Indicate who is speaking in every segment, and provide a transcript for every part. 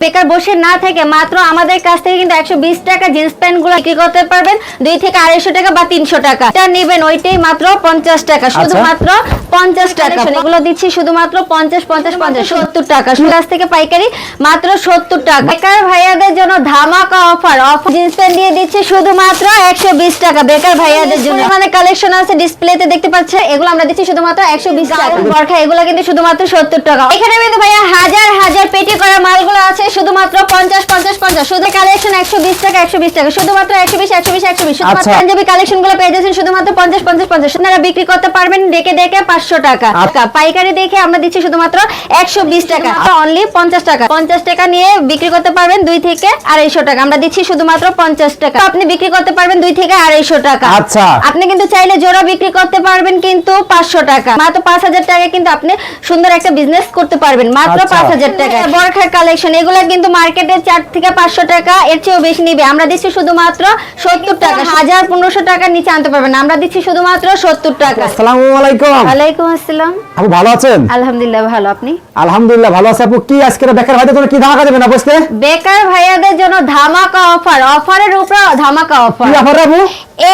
Speaker 1: বেকার বসে না থেকে মাত্র আমাদের কাছ থেকে কিন্তু একশো বিশ টাকা জিন্স প্যান্টগুলো বিক্রি করতে পারবেন। দুই থেকে আড়াইশো টাকা বা তিনশো টাকা। এটা নেবেন ওইটাই মাত্র পঞ্চাশ টাকা। শুধুমাত্র পঞ্চাশ টাকা। এগুলো দিচ্ছি শুধুমাত্র পঞ্চাশ পঞ্চাশ পঞ্চাশ সত্তর টাকা। কাছ থেকে পাইকারি মাত্র সত্তর টাকা। বেকার ভাইয়াদের জন্য ধামাকা অফার। অফার জিন্স প্যান্ট দিয়ে দিচ্ছি শুধুমাত্র একশো বিশ টাকা। বেকার ভাইয়াদের জন্য। মানে কালেকশন আছে ডিসপ্লেতে দেখতে পাচ্ছেন এগুলো আমরা দিচ্ছি শুধুমাত্র একশো বিশ টাকা। বরখা এগুলো কিন্তু শুধুমাত্র সত্তর টাকা। এখানে কিন্তু ভাইয়া হাজার হাজার পেটি করা মালগুলো আছে শুধুমাত্র পঞ্চাশ পঞ্চাশ পঞ্চাশ। শুধু কালেকশন একশো বিশ টাকা একশো বিশ টাকা। শুধুমাত্র একশো বিশ একশো বিশ একশো বিশ। শুধুমাত্র। পাঞ্জাবি কালেকশনগুলো পেয়ে যাচ্ছেন শুধুমাত্র পঞ্চাশ পঞ্চাশ পঞ্চাশ। আপনারা বিক্রি করতে পারবেন ডেকে ডেকে পাঁচশো টাকা।
Speaker 2: আচ্ছা।
Speaker 1: পাইকারি দেখে আমরা দিচ্ছি শুধুমাত্র একশো বিশ টাকা। অনলি পঞ্চাশ টাকা। পঞ্চাশ টাকা নিয়ে বিক্রি করতে পারবেন দুই থেকে আড়াইশো টাকা। আমরা দিচ্ছি শুধুমাত্র পঞ্চাশ টাকা। আপনি বিক্রি করতে পারবেন দুই থেকে আড়াইশো টাকা।
Speaker 2: আচ্ছা।
Speaker 1: আপনি কিন্তু চাইলে জোড়া বিক্রি করতে পারবেন কিন্তু পাঁচশো টাকা। মাত্র পাঁচ হাজার টাকা কিন্তু আপনি সুন্দর একটা বিজনেস করতে পারবেন। মাত্র
Speaker 2: আচ্ছা।
Speaker 1: পাঁচ হাজার টাকা। বরখার কালেকশন এগুলো কিন্তু মার্কেটে চার থেকে পাঁচশো টাকা এর চেয়েও বেশি নিবে। আমরা দিচ্ছি শুধুমাত্র সত্তর টাকা। হাজার পনেরোশো টাকার নিচে আনতে পারবেন আমরা দিচ্ছি শুধুমাত্র সত্তর টাকা।
Speaker 2: আসসালামু আলাইকুম।
Speaker 1: ওয়ালাইকুম আসসালাম।
Speaker 2: আপু ভালো আছেন?
Speaker 1: আলহামদুলিল্লাহ ভালো। আপনি?
Speaker 2: আলহামদুলিল্লাহ ভালো আছে আপু। কি আজকে বেকার ভাইদের জন্য কি ধামাকা দেবেন বসতে
Speaker 1: বেকার ভাইয়াদের জন্য ধামাকা অফার। অফারের উপর ধামাকা অফার।
Speaker 2: অফার আপু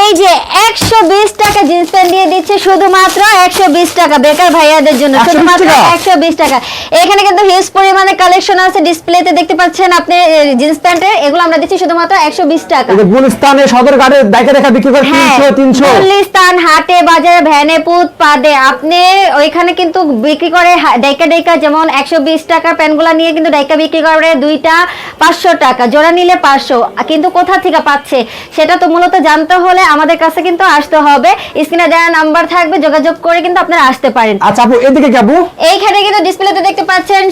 Speaker 1: এই যে একশো বিশ টাকা জিন্স প্যান্ট দিয়ে দিচ্ছে শুধুমাত্র একশো বিশ টাকা বেকার ভাইয়াদের জন্য। শুধুমাত্র
Speaker 2: টাকা?
Speaker 1: একশো বিশ টাকা। এখানে কিন্তু হিউজ পরিমাণে কালেকশন আছে ডিসপ্লেতে দেখতে পাচ্ছেন আপনি জিন্স প্যান্টের। এগুলো আমরা দিচ্ছি শুধুমাত্র একশো বিশ টাকা।
Speaker 2: এই গুলিস্তানে সদর ঘাটে দেখা দেখা বিক্রি করে
Speaker 1: হ্যাঁ,
Speaker 2: তিনশো তিনশো।
Speaker 1: গুলিস্তান হাটে বাজারে ভ্যানে পুত পাদে। আপনি ওইখানে কিন্তু বিক্রি করে ডাইকা ডাইকা যেমন একশো বিশ টাকার প্যান্টগুলো নিয়ে কিন্তু ডাইকা বিক্রি করে দুইটা পাঁচশো টাকা। জোড়া নিলে পাঁচশো। কিন্তু কোথা থেকে পাচ্ছে? সেটা তো মূলত জানতে হলে আমাদের কাছে কিন্তু আসতে হবে। স্ক্রিনে দেওয়া নাম্বার থাকবে যোগাযোগ করে কিন্তু আপনারা আসতে পারেন।
Speaker 2: আচ্ছা আপু এদিকে আপু?
Speaker 1: এইখানে কিন্তু ডিসপ্লেতে দেখতে পাচ্ছেন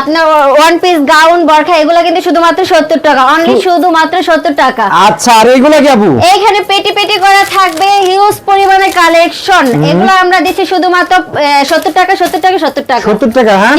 Speaker 1: আপনার ওয়ান পিস গাউন বরখা এগুলো কিন্তু শুধুমাত্র সত্তর টাকা। অনলি শুধুমাত্র সত্তর টাকা।
Speaker 2: আচ্ছা আর এইগুলো কি আপু?
Speaker 1: এইখানে পেটি পেটি করা থাকবে হিউজ পরিমাণে কালেকশন এগুলো আমরা দিচ্ছি শুধুমাত্র সত্তর টাকা সত্তর টাকা সত্তর টাকা।
Speaker 2: সত্তর টাকা হ্যাঁ?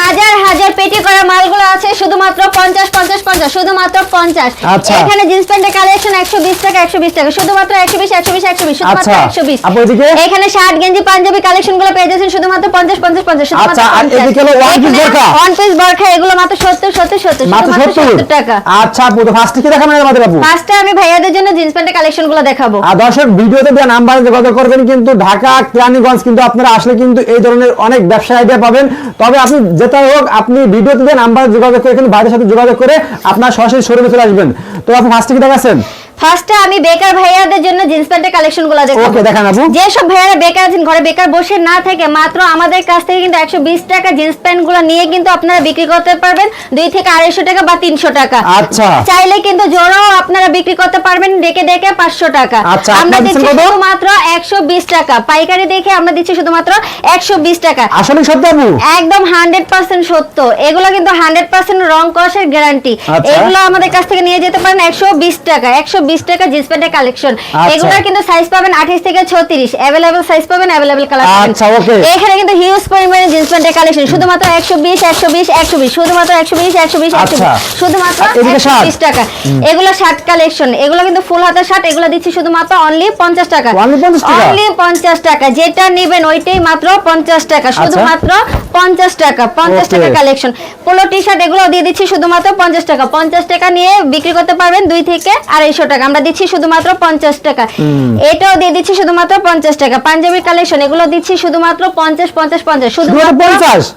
Speaker 1: হাজার হাজার পেটি করা মালগুলো আছে শুধুমাত্র পঞ্চাশ পঞ্চাশ পঞ্চাশ শুধুমাত্র পঞ্চাশ। এখানে জিন্স প্যান্টের কালেকশন একশো বিশ টাকা একশো বিশ টাকা। শুধুমাত্র একশো বিশ একশো বিশ একশো বিশ শুধুমাত্র। একশো বিশ।
Speaker 2: আপু এদিকে?
Speaker 1: এখানে শার্ট গেঞ্জি পাঞ্জাবি কালেকশনগুলো পেয়ে যাচ্ছেন শুধুমাত্র পঞ্চাশ পঞ্চাশ পঞ্চাশ
Speaker 2: আচ্ছা, আর এদিকে হলো one piece বোরখা?
Speaker 1: ওয়ান পিস বরখা এগুলো মাত্র সত্তর সত্তর সত্তর
Speaker 2: মাত্র
Speaker 1: শুধুমাত্র
Speaker 2: সত্তর।
Speaker 1: সত্তর টাকা।
Speaker 2: আচ্ছা আপু তো ফার্স্টে কি দেখাবেন আমাদের আপু?
Speaker 1: ফার্স্টে আমি ভাইয়াদের জন্য জিন্স প্যান্টের কালেকশনগুলো দেখাবো।
Speaker 2: আর দর্শক ভিডিওতে দেওয়া নাম্বারে যোগাযোগ করবেন কিন্তু ঢাকা কেরানীগঞ্জ কিন্তু আপনারা আসলে কিন্তু এই ধরনের অনেক ব্যবসা আইডিয়া পাবেন। তবে আপনি যেটা হোক আপনি ভিডিওতে দেওয়া নাম্বারে যোগাযোগ করে কিন্তু বাইরের সাথে যোগাযোগ করে আপনার সরাসরি শোরুমে চলে আসবেন। তো আপনি ফার্স্টে কি দেখাচ্ছেন?
Speaker 1: ফার্স্টে আমি বেকার ভাইয়াদের জন্য জিন্স প্যান্টের কালেকশনগুলো দেখাবো।
Speaker 2: ওকে দেখান আপু।
Speaker 1: যে সব ভাইয়ারা বেকার আছেন ঘরে বেকার বসে না থেকে মাত্র আমাদের কাছ থেকে কিন্তু একশো বিশ টাকা জিন্স প্যান্টগুলো নিয়ে কিন্তু আপনারা বিক্রি করতে পারবেন। দুই থেকে আড়াইশো টাকা বা তিনশো টাকা।
Speaker 2: আচ্ছা।
Speaker 1: চাইলে কিন্তু জোড়াও আপনারা বিক্রি করতে পারবেন ডেকে ডেকে পাঁচশো টাকা।
Speaker 2: আচ্ছা,
Speaker 1: আমরা দিচ্ছি? শুধুমাত্র একশো বিশ টাকা। পাইকারি দেখে আমরা দিচ্ছি শুধুমাত্র একশো বিশ টাকা।
Speaker 2: আসলে সত্য আপু?
Speaker 1: একদম হান্ড্রেড পার্সেন্ট সত্য। এগুলো কিন্তু হান্ড্রেড পার্সেন্ট রং কষের গ্যারান্টি
Speaker 2: আচ্ছা।
Speaker 1: এগুলো আমাদের কাছ থেকে নিয়ে যেতে পারেন একশো বিশ টাকা একশো বিশ টাকা জিন্স প্যান্টের কালেকশন
Speaker 2: আচ্ছা।
Speaker 1: এগুলোর কিন্তু সাইজ পাবেন আঠাশ থেকে ছত্রিশ। অ্যাভেলেবেল সাইজ পাবেন অ্যাভেলেবেল কালার
Speaker 2: আচ্ছা, okay.
Speaker 1: এখানে কিন্তু হিউজ পরিমাণে জিন্স প্যান্টের কালেকশন শুধুমাত্র একশো বিশ একশো বিশ একশো বিশ। শুধুমাত্র একশো বিশ একশো বিশ একশো
Speaker 2: আচ্ছা।
Speaker 1: শুধুমাত্র? বিশ টাকা। এগুলো শার্ট কালেকশন এগুলো কিন্তু ফুল হাতের শার্ট এগুলো দিচ্ছি শুধুমাত্র অনলি পঞ্চাশ টাকা।
Speaker 2: Only 50 টাকা?
Speaker 1: অনলি পঞ্চাশ টাকা। যেটা নেবেন ওইটাই মাত্র পঞ্চাশ টাকা। শুধুমাত্র পঞ্চাশ টাকা। পঞ্চাশ. টাকা কালেকশন পোলো টি শার্ট এগুলো দিয়ে দিচ্ছি শুধুমাত্র পঞ্চাশ টাকা। পঞ্চাশ টাকা নিয়ে বিক্রি করতে পারবেন দুই থেকে আড়াইশো টাকা। আমরা দিচ্ছি শুধুমাত্র পঞ্চাশ টাকা। এটাও দিয়ে দিচ্ছি শুধুমাত্র পঞ্চাশ টাকা। পাঞ্জাবি কালেকশন এগুলো দিচ্ছি শুধুমাত্র পঞ্চাশ পঞ্চাশ পঞ্চাশ।
Speaker 2: শুধুমাত্র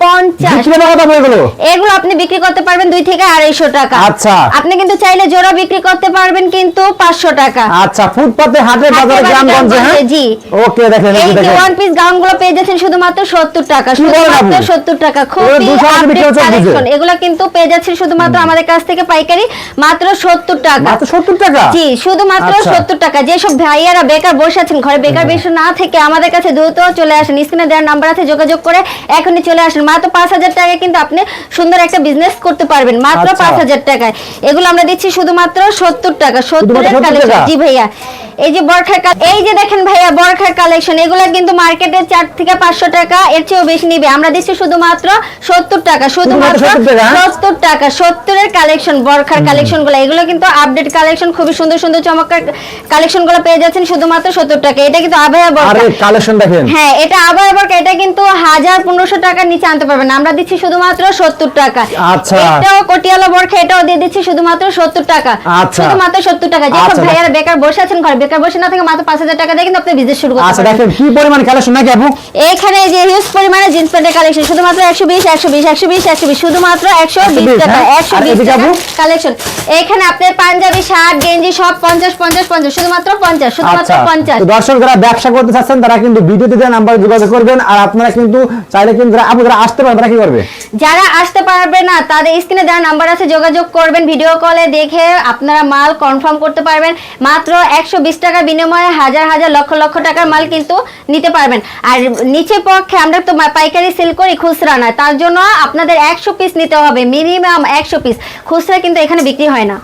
Speaker 2: পঞ্চাশ? এগুলো?
Speaker 1: আপনি বিক্রি করতে পারবেন দুই থেকে আড়াইশো টাকা।
Speaker 2: আচ্ছা।
Speaker 1: আপনি কিন্তু চাইলে জোড়া বিক্রি করতে পারবেন কিন্তু পাঁচশো টাকা।
Speaker 2: আচ্ছা ফুটপাতে হাটে বাজারে গ্রামগঞ্জে হ্যাঁ?
Speaker 1: জি।
Speaker 2: ওকে দেখেন এই
Speaker 1: ওয়ান পিস গাউনগুলো পেয়ে যাচ্ছেন শুধুমাত্র সত্তর টাকা। শুধুমাত্র সত্তর টাকা।
Speaker 2: এগুলো
Speaker 1: খুবই
Speaker 2: 200 টাকা বিক্রি
Speaker 1: update
Speaker 2: হচ্ছে বুঝে।
Speaker 1: collection। এগুলো কিন্তু পেয়ে যাচ্ছেন শুধুমাত্র আমাদের কাছ থেকে পাইকারি মাত্র সত্তর টাকা।
Speaker 2: মাত্র সত্তর টাকা?
Speaker 1: জি শুধুমাত্র
Speaker 2: আচ্ছা।
Speaker 1: সত্তর টাকা। যেসব ভাইয়ারা বেকার বসে আছেন ঘরে বেকার বেশি না থেকে আমাদের কাছে দ্রুত চলে আসেন। স্ক্রিনে দেওয়ার নাম্বার আছে যোগাযোগ করে এখনই চলে আসেন। মাত্র পাঁচ হাজার কিন্তু আপনি সুন্দর একটা বিজনেস করতে পারবেন। মাত্র
Speaker 2: আচ্ছা।
Speaker 1: পাঁচ হাজার টাকায়। এগুলো আমরা দিচ্ছি শুধুমাত্র সত্তর টাকা। সত্তরের কালেকশন জি ভাইয়া। এই যে বরখার এই যে দেখেন ভাইয়া বরখার কালেকশন এগুলো কিন্তু মার্কেটে চার থেকে পাঁচশো টাকা এর চেয়েও বেশি নিবে। আমরা দিচ্ছি শুধুমাত্র সত্তর টাকা। শুধুমাত্র
Speaker 2: 70 টাকা?
Speaker 1: সত্তর টাকা। সত্তরের কালেকশন বরখার কালেকশনগুলো। এগুলো কিন্তু আপডেট কালেকশন খুবই সুন্দর সুন্দর সুন্দর চমৎকার কালেকশনগুলো পেয়ে যাচ্ছেন শুধুমাত্র সত্তর টাকা। এটা কিন্তু
Speaker 2: আর
Speaker 1: বরকা
Speaker 2: কালেকশন দেখেন।
Speaker 1: হ্যাঁ এটা আবার আবার এটা কিন্তু হাজার পনেরোশো টাকার নিচে আনতে পারবেন। আমরা দিচ্ছি শুধুমাত্র সত্তর টাকা।
Speaker 2: আচ্ছা।
Speaker 1: এটাও কটিয়ালা বরখা এটাও দিয়ে দিচ্ছি শুধুমাত্র সত্তর টাকা।
Speaker 2: আচ্ছা।
Speaker 1: শুধুমাত্র সত্তর টাকা। যেসব
Speaker 2: আচ্ছা,
Speaker 1: ভাইয়ারা বেকার বসে আছেন ঘরে বেকার বসে না থেকে মাত্র পাঁচ হাজার টাকা দিয়ে কিন্তু আপনি বিজনেস শুরু করতে
Speaker 2: আচ্ছা দেখেন কি পরিমাণ কালেকশন নাকি আপু?
Speaker 1: এখানে যে হিউজ পরিমাণে জিন্স প্যান্টের কালেকশন শুধুমাত্র একশো বিশ একশো বিশ একশো বিশ একশো বিশ শুধুমাত্র একশো বিশ টাকা
Speaker 2: হ্যাঁ?
Speaker 1: একশো বিশ টাকা কালেকশন এখানে আপনার পাঞ্জাবি শার্ট গেঞ্জি সব পঞ্চাশ পঞ্চাশ পঞ্চাশ শুধুমাত্র পঞ্চাশ শুধুমাত্র
Speaker 2: আচ্ছা
Speaker 1: পঞ্চাশ।
Speaker 2: তো দর্শক যারা ব্যবসা করতে চাচ্ছেন তারা কিন্তু ভিডিওতে দেওয়া নাম্বার যোগাযোগ করবেন আর আপনারা কিন্তু চাইলে কিন্তু যারা আপু যারা আসতে তারা কি করবে?
Speaker 1: যারা আসতে পারবে না তাদের স্ক্রিনে দেওয়া নাম্বার আছে যোগাযোগ করবেন ভিডিও কলে দেখে আপনারা মাল কনফার্ম করতে পারবেন। মাত্র একশো বিশ টাকার বিনিময়ে হাজার হাজার লক্ষ লক্ষ টাকার মাল কিন্তু নিতে পারবেন। আর নিচে পক্ষে আমরা তো পাইকারি সেল করি খুচরা না তার জন্য আপনাদের একশো পিস নিতে হবে মিনিমাম একশো পিস খুচরা কিন্তু এখানে বিক্রি হয় না।